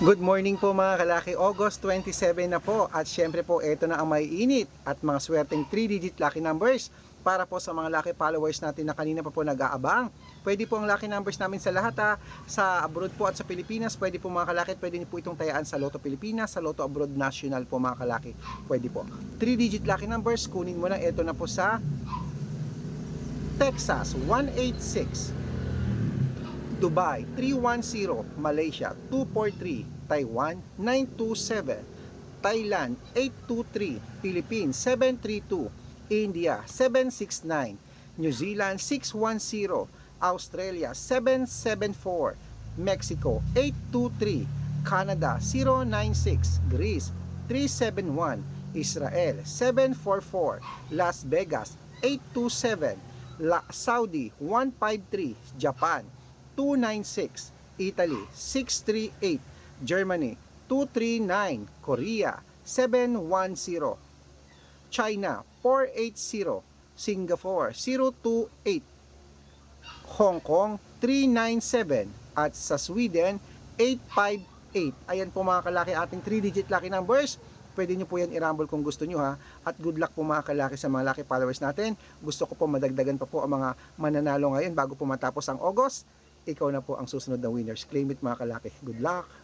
Good morning po mga kalaki, August 27 na po. At syempre po ito na ang may init at mga swerteng 3-digit lucky numbers para po sa mga lucky followers natin na kanina pa po nag-aabang. Pwede po ang lucky numbers namin sa lahat ha, sa abroad po at sa Pilipinas, pwede po mga kalaki, pwede niyo po itong tayaan sa Lotto Pilipinas, sa Lotto Abroad National po mga kalaki, pwede po. 3-digit lucky numbers, kunin mo na. Ito na po sa Texas 186 Dubai 310, Malaysia 243, Taiwan 927, Thailand 823, Philippines 732, India 769, New Zealand 610, Australia 774, Mexico 823, Canada 096, Greece 371, Israel 744, Las Vegas 827, La Saudi 153, Japan 296, Italy 638, Germany 239, Korea 710, China 480, Singapore 028, Hong Kong 397 at sa Sweden 858. Ayan po mga kalaki ating 3-digit lucky numbers. Pwede nyo po yan i-rumble kung gusto nyo ha. At good luck po mga kalaki sa mga lucky followers natin. Gusto ko po madagdagan pa po ang mga mananalo ngayon bago po matapos ang August. Ikaw na po ang susunod na winners. Claim it mga kalaki. Good luck!